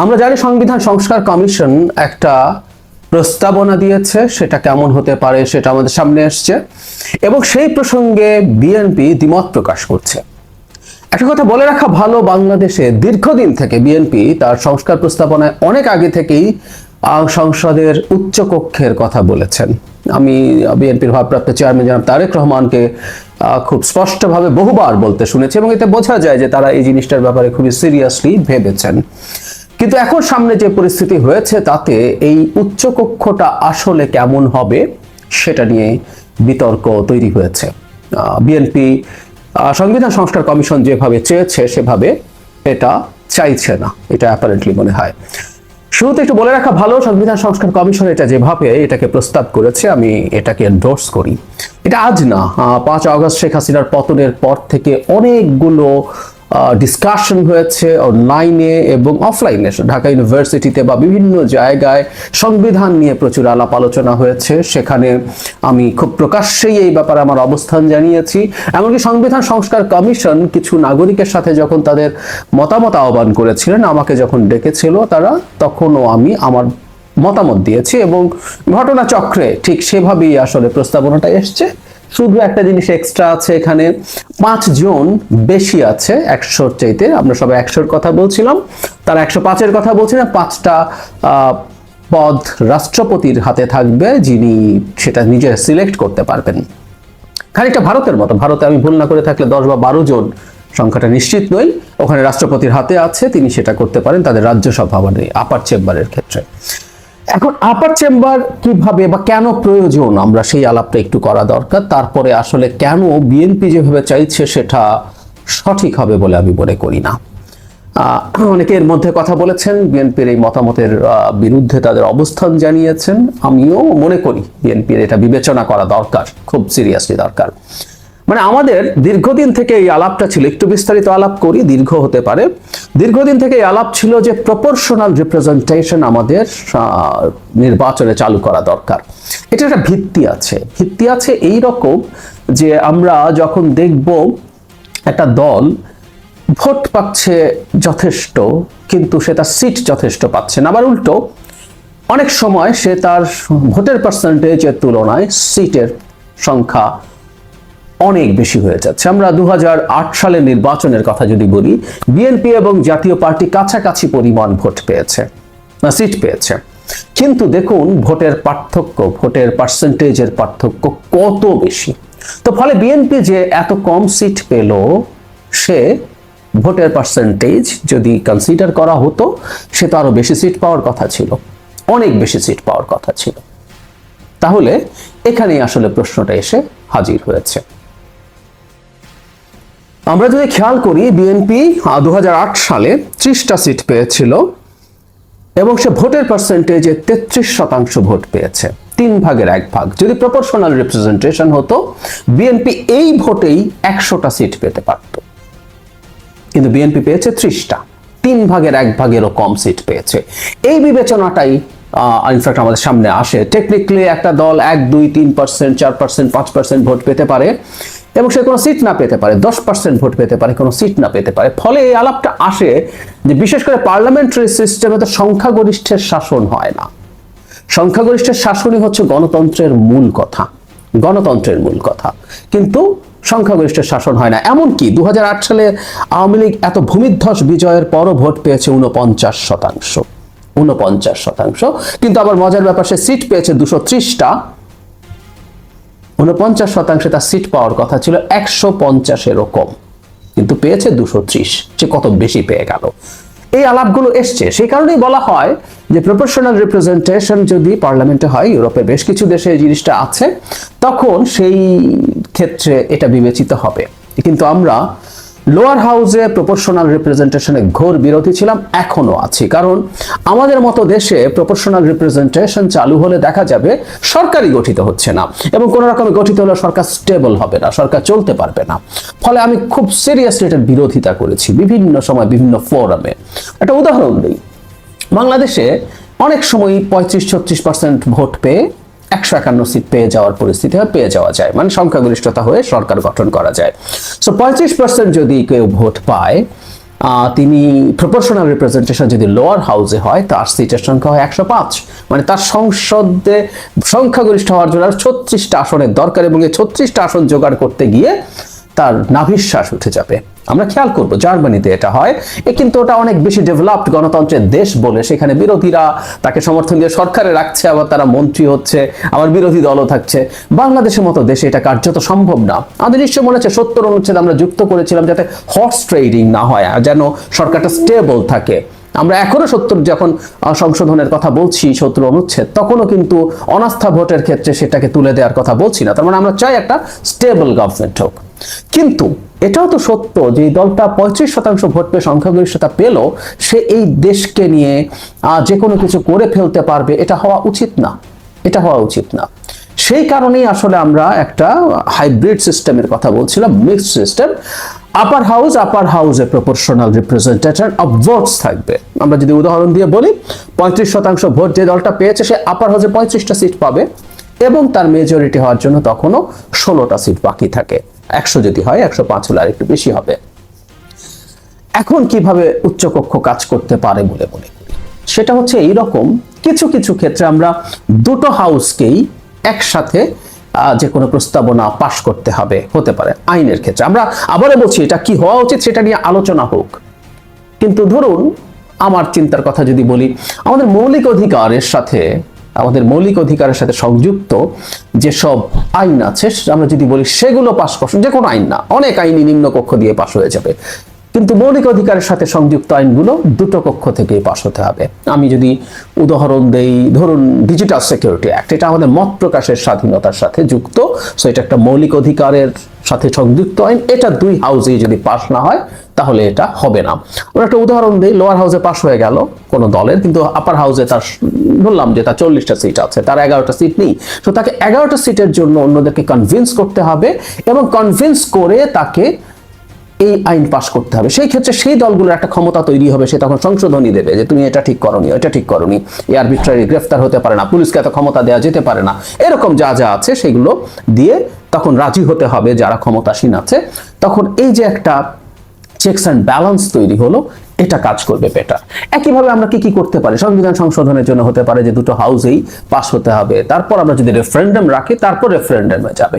আমরা জানি সংবিধান সংস্কার কমিশন একটা প্রস্তাবনা দিয়েছে, সেটা কেমন হতে পারে সেটা আমাদের সামনে আসছে এবং সেই প্রসঙ্গে বিএনপি দ্বিমত প্রকাশ করছে। একটা কথা বলে রাখা ভালো, বাংলাদেশে দীর্ঘদিন থেকে বিএনপি তার সংস্কার প্রস্তাবনায় অনেক আগে থেকেই সংসদের উচ্চ কক্ষের কথা বলেছেন। আমি বিএনপির ভারপ্রাপ্ত চেয়ারম্যান জনাব তারেক রহমানকে খুব স্পষ্টভাবে বহুবার বলতে শুনেছি, এবং এতে বোঝা যায় যে তারা এই জিনিসটার ব্যাপারে খুবই সিরিয়াসলি ভেবেছেন। কিন্তু এখন সামনে যে পরিস্থিতি হয়েছে, তাতে এই উচ্চ কক্ষটা আসলে কেমন হবে সেটা নিয়ে বিতর্ক তৈরি হয়েছে। বিএনপি সংবিধান সংস্কার কমিশন যেভাবে চেয়েছে, সেভাবে এটা চাইছে না, এটা অ্যাপারেন্টলি মনে হয়। শুরুতে একটু বলে রাখা ভালো, সংবিধান সংস্কার কমিশন এটা যেভাবে এটাকে প্রস্তাব করেছে, আমি এটাকে এন্ডোর্স করি। এটা আজ না পাঁচ আগস্ট শেখ হাসিনার পতনের পর থেকে অনেকগুলো ডিসকাশন হয়েছে অনলাইনে এবং অফলাইনে ঢাকা ইউনিভার্সিটিতে বা বিভিন্ন জায়গায় সংবিধান নিয়ে প্রচুর আলাপ আলোচনা হয়েছে। সেখানে আমি খুব প্রকাশ্যেই এই ব্যাপারে আমার অবস্থান জানিয়েছি। এমনকি সংবিধান সংস্কার কমিশন কিছু নাগরিকের সাথে যখন তাদের মতামত আহ্বান করেছিলেন, আমাকে যখন ডেকেছিল, তারা তখনও আমি আমার মতামত দিয়েছি এবং ঘটনাচক্রে ঠিক সেভাবেই আসলে প্রস্তাবনাটা এসছে। শুধু একটা জিনিস এক্সট্রা আছে এখানে। পাঁচ জন বেশি আছে একশোর চাইতে। আমরা সবাই একশোর কথা বলছিলাম। তারা একশো পাঁচের কথা বলছিলাম পাঁচটা পদ রাষ্ট্রপতির হাতে থাকবে যিনি সেটা নিজে সিলেক্ট করতে পারবেন। খানিকটা ভারতের মতো। ভারতে আমি ভুল না করে থাকলে দশ বা বারো জন সংখ্যাটা নিশ্চিত নই। ওখানে রাষ্ট্রপতির হাতে আছে, তিনি সেটা করতে পারেন তাদের রাজ্যসভা মানে আপার চেম্বারের ক্ষেত্রে। এখন আপার চেম্বার কীভাবে বা কেন প্রয়োজন? আমরা সেই আলাপটা একটু করা দরকার। তারপরে আসলে কেন বিএনপি যেভাবে চাইছে সেটা সঠিক হবে বলে আমি মনে করি না। অনেকে এর মধ্যে কথা বলেছেন বিএনপির এই মতামতের বিরুদ্ধে তাদের অবস্থান জানিয়েছেন। আমিও মনে করি বিএনপির এটা বিবেচনা করা দরকার, খুব সিরিয়াসলি দরকার। মানে আমাদের দীর্ঘদিন থেকে এই আলাপটা ছিল, একটু বিস্তারিত আলাপ করি, দীর্ঘ হতে পারে। দীর্ঘদিন থেকে এই আলাপ ছিল যে প্রপোর্শনাল রিপ্রেজেন্টেশন আমাদের নির্বাচনে চালু করা দরকার। এটা একটা ভিত্তি আছে। ভিত্তি আছে এই রকম যে আমরা যখন দেখব একটা দল ভোট পাচ্ছে যথেষ্ট, কিন্তু সে তার সিট যথেষ্ট পাচ্ছে না। আবার উল্টো, অনেক সময় সে তার ভোটের পার্সেন্টেজের তুলনায় সিটের সংখ্যা অনেক বেশি হয়ে যাচ্ছে। আমরা দু হাজার আট সালের নির্বাচনের কথা যদি বলি, বিএনপি এবং জাতীয় পার্টি কাছাকাছি পরিমাণ ভোট পেয়েছে সিট পেয়েছে। কিন্তু দেখুন, ভোটের পার্থক্য, ভোটের পার্সেন্টেজের পার্থক্য কত বেশি। তো ফলে বিএনপি যে এত কম সিট পেল, সে ভোটের পার্সেন্টেজ যদি কনসিডার করা হতো, সে তো আরও বেশি সিট পাওয়ার কথা ছিল। অনেক বেশি সিট পাওয়ার কথা ছিল। তাহলে এখানেই আসলে প্রশ্নটা এসে হাজির হয়েছে। আমরা যদি খেয়াল করি বিএনপি দুহাজার আট সালে ত্রিশটা সিট পেয়েছিল এবং সে ভোটের পার্সেন্টেজে তেত্রিশ শতাংশ ভোট পেয়েছে, তিন ভাগের এক ভাগ। যদি প্রপোর্শনাল রিপ্রেজেন্টেশন হতো বিএনপি এই ভোটেই একশোটা সিট পেতে পারত। কিন্তু বিএনপি পেয়েছে ত্রিশটা, তিন ভাগের এক ভাগেরও কম সিট পেয়েছে। এই বিবেচনাটাই ইনফ্যাক্ট আমাদের সামনে আসে। টেকনিক্যালি একটা দল এক, দুই, তিন পার্সেন্ট চার পার্সেন্ট পাঁচ পার্সেন্ট ভোট পেতে পারে। এবং সে কোনো সিট না পেতে পারে, দশ পার্সেন্ট ভোট পেতে পারে, কোনো সিট না পেতে পারে। ফলে এই আলাপটা আসে যে বিশেষ করে পার্লামেন্টারি সিস্টেমে তো সংখ্যাগরিষ্ঠের শাসন হয় না। সংখ্যাগরিষ্ঠের শাসনই হচ্ছে গণতন্ত্রের মূল কথা, গণতন্ত্রের মূল কথা। কিন্তু সংখ্যাগরিষ্ঠের শাসন হয় না। এমনকি দু হাজার আট সালে আওয়ামী লীগ এত ভূমিধ্বস বিজয়ের পরও ভোট পেয়েছে উনপঞ্চাশ শতাংশ উনপঞ্চাশ শতাংশ। কিন্তু আবার মজার ব্যাপার, সে সিট পেয়েছে দুশো ত্রিশটা। উনপঞ্চাশ শতাংশে তার সিট পাওয়ার কথা ছিল একশো পঞ্চাশেরও কম। কিন্তু পেয়েছে দুশো ত্রিশ। সে কত বেশি পেয়ে গেল? এই আলাপগুলো এসছে। সেই কারণেই বলা হয় যে প্রফেশনাল রিপ্রেজেন্টেশন যদি পার্লামেন্টে হয়, ইউরোপে বেশ কিছু দেশে এই জিনিসটা আছে, তখন সেই ক্ষেত্রে এটা বিবেচিত হবে। কিন্তু আমরা লোয়ার হাউসে প্রপোর্শনাল রিপ্রেজেন্টেশনে ঘোর বিরোধী ছিলাম এখনও আছি। কারণ আমাদের মতো দেশে প্রপোর্শনাল রিপ্রেজেন্টেশন চালু হলে দেখা যাবে সরকারই গঠিত হচ্ছে না এবং কোনো রকমে গঠিত হলে সরকার স্টেবল হবে না, সরকার চলতে পারবে না। ফলে আমি খুব সিরিয়াসলি এটার বিরোধিতা করেছি বিভিন্ন সময় বিভিন্ন ফোরামে। একটা উদাহরণ দিই। বাংলাদেশে অনেক সময় পঁয়ত্রিশ ছত্রিশ পার্সেন্ট ভোট পেয়ে একশো একান্ন সিট পেয়ে যাওয়ার পরিস্থিতি হয় পেয়ে যাওয়া যায়। মানে সংখ্যাগরিষ্ঠতা হয়ে সরকার গঠন করা যায়। সো পঁয়ত্রিশ পার্সেন্ট যদি কেউ ভোট পায় তিনি প্রপোর্শনাল রিপ্রেজেন্টেশন যদি লোয়ার হাউসে হয়, তার সিটের সংখ্যা হয় একশো পাঁচ। মানে তার সংসদে সংখ্যাগরিষ্ঠ হওয়ার জন্য আর ছত্রিশটা আসনের দরকার এবং এই ছত্রিশটা আসন জোগাড় করতে গিয়ে তার নাভিশ্বাস উঠে যাবে। আমরা খেয়াল করব, জার্মানিতে এটা হয়। এ কিন্তু ওটা অনেক বেশি ডেভেলপড গণতন্ত্রের দেশ বলে। সেখানে বিরোধীরা তাকে সমর্থন দিয়ে সরকারে রাখছে, আবার তারা মন্ত্রী হচ্ছে, আবার বিরোধী দলও থাকছে। বাংলাদেশের মতো দেশে এটা কার্যত সম্ভব না। আমাদের নিশ্চয় মনে হচ্ছে সত্তর অনুচ্ছেদ আমরা যুক্ত করেছিলাম যাতে হর্স ট্রেডিং না হয়, যেন সরকারটা স্টেবল থাকে। আমরা এখনও সত্তর যখন সংশোধনের কথা বলছি সত্তর অনুচ্ছেদ, তখনও কিন্তু অনাস্থা ভোটের ক্ষেত্রে সেটাকে তুলে দেওয়ার কথা বলছি না। তার মানে আমরা চাই একটা স্টেবল গভর্নমেন্ট হোক। কিন্তু এটাও তো সত্য যে দলটা পঁয়ত্রিশ শতাংশ ভোট পেয়ে সংখ্যাগরিষ্ঠতা পেল, সে এই দেশকে নিয়ে যে কোনো কিছু করে ফেলতে পারবে, এটা হওয়া উচিত না। এটা হওয়া উচিত না। সেই কারণেই আসলে আমরা একটা হাইব্রিড সিস্টেমের কথা বলছিলাম mixed system upper house upper হাউসে প্রপোর্শনাল রিপ্রেজেন্টেশন অফ ভোটস থাকবে। আমরা যদি উদাহরণ দিয়ে বলি, পঁয়ত্রিশ শতাংশ ভোট যে দলটা পেয়েছে, সে আপার হাউসে পঁয়ত্রিশটা সিট পাবে এবং তার মেজরিটি হওয়ার জন্য তখনও ষোলোটা সিট বাকি থাকে। একশো যদি হয়, একশো পাঁচ হলে আর একটু বেশি হবে। এখন কীভাবে উচ্চকক্ষ কাজ করতে পারে বলে মনে করি? সেটা হচ্ছে এই রকম কিছু কিছু ক্ষেত্রে আমরা দুটো হাউসকেই একসাথে যে কোনো প্রস্তাবনা পাশ করতে হবে, হতে পারে আইনের ক্ষেত্রে। আমরা আবারও বলছি, এটা কি হওয়া উচিত সেটা নিয়ে আলোচনা হোক। কিন্তু ধরুন, আমার চিন্তার কথা যদি বলি, আমাদের মৌলিক অধিকারের সাথে, আমাদের মৌলিক অধিকারের সাথে সংযুক্ত যেসব আইন আছে, আমরা যদি বলি সেগুলো পাশ করছে যে কোনো আইন না, অনেক আইনই নিম্ন কক্ষ দিয়ে পাশ হয়ে যাবে। কিন্তু মৌলিক অধিকারের সাথে সংযুক্ত আইনগুলো দুটো কক্ষ থেকেই পাশ হতে হবে। আমি যদি উদাহরণ দেই, ধরুন ডিজিটাল সিকিউরিটি অ্যাক্ট এটা আমাদের মত প্রকাশের স্বাধীনতার সাথে যুক্ত সো এটা একটা মৌলিক অধিকারের সাথে সংযুক্ত আইন, এটা দুই হাউসেই যদি পাশ না হয়, তাহলে এটা হবে না। আমরা একটা উদাহরণ দিই লোয়ার হাউসে পাশ হয়ে গেল কোনো দলের, কিন্তু আপার হাউসে তার বললাম যে তার চল্লিশটা সিট আছে, তার এগারোটা সিট নেই। তো তাকে এগারোটা সিটের জন্য অন্যদেরকে কনভিন্স করতে হবে এবং কনভিন্স করে তাকে এই আইন পাশ করতে হবে। সেই ক্ষেত্রে সেই দলগুলোর একটা ক্ষমতা তৈরি হবে, সে তখন সংশোধনী দেবে যে তুমি এটা ঠিক করনি এটা ঠিক করনি। এই আরবিট্রারি গ্রেফতার হতে পারে না, পুলিশকে এত ক্ষমতা দেওয়া যেতে পারে না। এরকম যা যা আছে সেগুলো দিয়ে তখন রাজি হতে হবে যারা ক্ষমতাসীন আছে। তখন এই যে একটা চেকস অ্যান্ড ব্যালেন্স তৈরি হলো এটা কাজ করবে বেটার একইভাবে আমরা কি কি করতে পারি? সংবিধান সংশোধনের জন্য হতে পারে যে দুটো হাউসেই পাস হতে হবে। তারপর আমরা যদি রেফারেন্ডাম রাখি, তারপর রেফারেন্ডামে যাবে।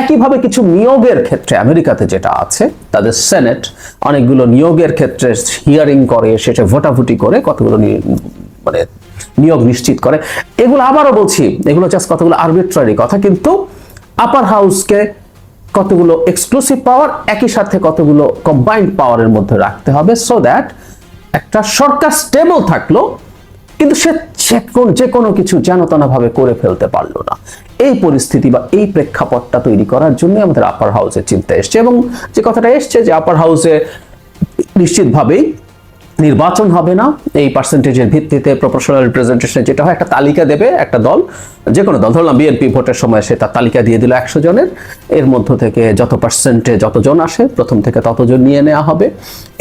একইভাবে কিছু নিয়োগের ক্ষেত্রে আমেরিকাতে যেটা আছে, তাদের সেনেট অনেকগুলো নিয়োগের ক্ষেত্রে হিয়ারিং করে, সেটা ভোটাভুটি করে, কতগুলো মানে নিয়োগ নিশ্চিত করে। এগুলো আবারও বলছি, এগুলো জাস্ট কতগুলো আরবিট্রারি কথা, কিন্তু আপার হাউসকে কতগুলো এক্সক্লুসিভ পাওয়ার একই সাথে কতগুলো কম্বাইন্ড পাওয়ারের মধ্যে রাখতে হবে সো দ্যাট একটা সরকার স্টেবল থাকল, কিন্তু সে যে কোন- কিছু ভাবে করে ফেলতে পারল না। এই পরিস্থিতি বা এই প্রেক্ষাপটটা তৈরি করার জন্য আমাদের আপার হাউসে চিন্তা এসছে এবং যে কথাটা এসছে যে আপার হাউসে নিশ্চিতভাবেই নির্বাচন হবে না, এই পার্সেন্টেজের ভিত্তিতে প্রপোর্শনাল রিপ্রেজেন্টেশন যেটা হয়, একটা তালিকা দেবে একটা দল যে কোনো দল। ধরলাম বিএনপি ভোটের সময় সে তার তালিকা দিয়ে দিল একশো জনের, এর মধ্য থেকে যত পার্সেন্টে যতজন আসে, প্রথম থেকে ততজন নিয়ে নেওয়া হবে।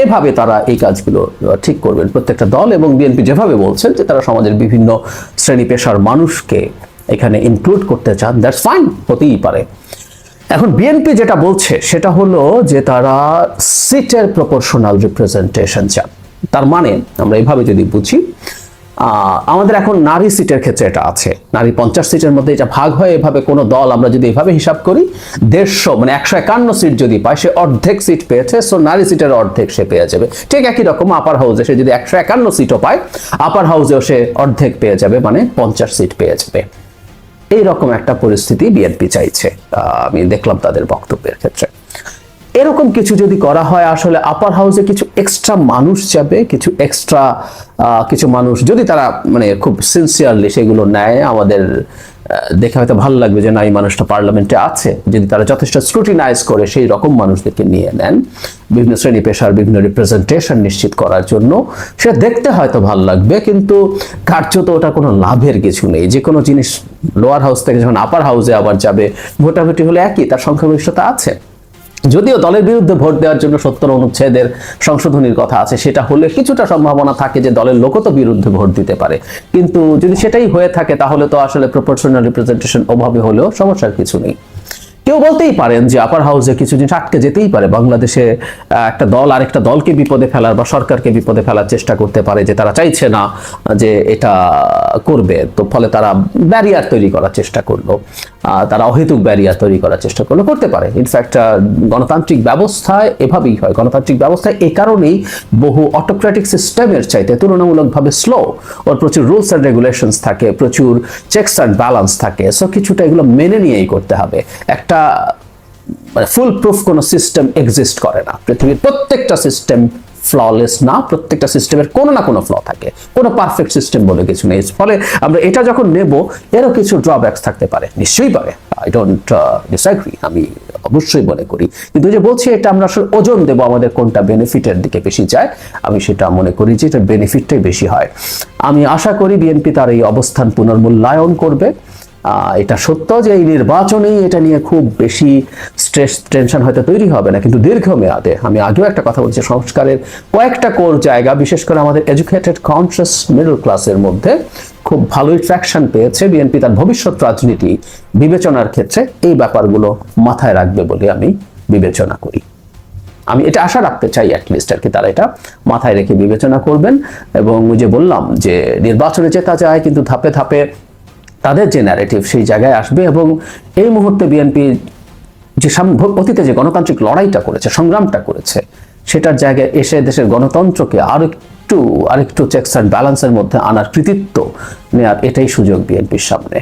এভাবে তারা এই কাজগুলো ঠিক করবেন। প্রত্যেকটা দল এবং বিএনপি যেভাবে বলছেন যে তারা সমাজের বিভিন্ন শ্রেণি পেশার মানুষকে এখানে ইনক্লুড করতে চান দ্যাটস ফাইন হতেই পারে। এখন বিএনপি যেটা বলছে, সেটা হলো যে তারা সিটের প্রপোর্শনাল রিপ্রেজেন্টেশন চান। তার মানে আমরা এইভাবে যদি বুঝি আমাদের এখন নারী সিটের ক্ষেত্রে এটা আছে। নারী পঞ্চাশ সিটের মধ্যে এটা ভাগ হয় এভাবে কোনো দল আমরা যদি এভাবে হিসাব করি, দেড়শো মানে একশো একান্ন সিট যদি পায়, সে অর্ধেক সিট পেয়েছে সো নারী সিটের অর্ধেক সে পেয়ে যাবে। ঠিক একই রকম আপার হাউসে সে যদি একশো একান্ন সিটও পায় আপার হাউসেও সে অর্ধেক পেয়ে যাবে মানে পঞ্চাশ সিট পেয়ে যাবে। এইরকম একটা পরিস্থিতি বিএনপি চাইছে আমি দেখলাম তাদের বক্তব্যের ক্ষেত্রে। এরকম কিছু যদি করা হয়, আসলে আপার হাউসে কিছু এক্সট্রা মানুষ যাবে, কিছু এক্সট্রা কিছু মানুষ যদি তারা মানে খুব সিনসিয়ারলি সেগুলো নেয়, আমাদের দেখে হয়তো ভালো লাগবে যে না, এই মানুষটা পার্লামেন্টে আছে। যদি তারা যথেষ্ট স্ক্রুটিনাইজ করে সেই রকম মানুষদেরকে নিয়ে নেন, বিভিন্ন শ্রেণি পেশার বিভিন্ন রিপ্রেজেন্টেশন নিশ্চিত করার জন্য সেটা দেখতে হয়তো ভালো লাগবে, কিন্তু কার্যত ওটা কোনো লাভের কিছু নেই। যে কোনো জিনিস লোয়ার হাউস থেকে যখন আপার হাউসে আবার যাবে ভোটাভুটি হলে একই, তার সংখ্যাগরিষ্ঠতা আছে। যদিও দলের বিরুদ্ধে ভোট দেওয়ার জন্য সত্তর অনুচ্ছেদের সংশোধনীর কথা আছে, সেটা হলে কিছুটা সম্ভাবনা থাকে যে দলের লোকও তো বিরুদ্ধে ভোট দিতে পারে। কিন্তু যদি সেটাই হয়ে থাকে, তাহলে তো আসলে প্রপোর্শনাল রিপ্রেজেন্টেশন অভাবে হলেও সমস্যার কিছু নেই। কেউ বলতেই পারেন যে আপার হাউসে কিছু জিনিস আটকে যেতেই পারে। বাংলাদেশে একটা দল আরেকটা দলকে বিপদে ফেলার বা সরকারকে বিপদে ফেলার চেষ্টা করতে পারে যে তারা চাইছে না যে এটা করবে। তো ফলে তারা ব্যারিয়ার তৈরি করার চেষ্টা করল। তারা অহেতুক ব্যারিয়ার তৈরি করার চেষ্টা করল। করতে পারে। ইনফ্যাক্ট গণতান্ত্রিক ব্যবস্থায় এভাবেই হয়। গণতান্ত্রিক ব্যবস্থায় এ কারণেই বহু অটোক্রেটিক সিস্টেমের চাইতে তুলনামূলকভাবে স্লো ওর প্রচুর রুলস অ্যান্ড রেগুলেশনস থাকে, প্রচুর চেকস অ্যান্ড ব্যালেন্স থাকে। সো কিছুটা এগুলো মেনে নিয়েই করতে হবে। একটা মানে ফুল প্রুফ কোনো সিস্টেম এক্সিস্ট করে না। পৃথিবীর প্রত্যেকটা সিস্টেম ফ্ললেস না, প্রত্যেকটা সিস্টেমের কোনো না কোনো ফ্ল থাকে। কোনো পারফেক্ট সিস্টেম বলে কিছু নেই। ফলে আমরা এটা যখন নেব, এরও কিছু ড্রব্যাকস থাকতে পারে। নিশ্চয়ই পারে। আই ডোন্ট ডিসঅ্যাগ্রি আমি অবশ্যই মনে করি। কিন্তু যে বলছি, এটা আমরা আসলে ওজন দেবো, আমাদের কোনটা বেনিফিটের দিকে বেশি যায়। আমি সেটা মনে করি যে এটা বেনিফিটটাই বেশি হয়। আমি আশা করি বিএনপি তার এই অবস্থান পুনর্মূল্যায়ন করবে। এটা সত্য যে এই নির্বাচনেই এটা নিয়ে খুব বেশি স্ট্রেস টেনশন হয়তো তৈরি হবে না, কিন্তু দীর্ঘমেয়াদে আমি আগেও একটা কথা বলছি, সংস্কারের কয়েকটা কোর জায়গা, বিশেষ করে আমাদের এডুকেটেড কনসিয়াস মিডল ক্লাসের মধ্যে খুব ভালোই ট্র্যাকশন পেয়েছে। বিএনপি তার ভবিষ্যৎ রাজনীতি বিবেচনার ক্ষেত্রে এই ব্যাপারগুলো মাথায় রাখবে বলে আমি বিবেচনা করি। আমি এটা আশা রাখতে চাই অ্যাটলিস্ট আর কি তারা এটা মাথায় রেখে বিবেচনা করবেন। এবং যে বললাম যে নির্বাচনে জেতা যায়, কিন্তু ধাপে ধাপে তাদের যে ন্যারেটিভ সেই জায়গায় আসবে এবং এই মুহূর্তে বিএনপি যে অতীতে যে গণতান্ত্রিক লড়াইটা করেছে, সংগ্রামটা করেছে, সেটার জায়গায় এসে দেশের গণতন্ত্রকে আর একটু আরেকটু চেকস অ্যান্ড ব্যালেন্সের মধ্যে আনার কৃতিত্ব নেওয়ার এটাই সুযোগ বিএনপির সামনে।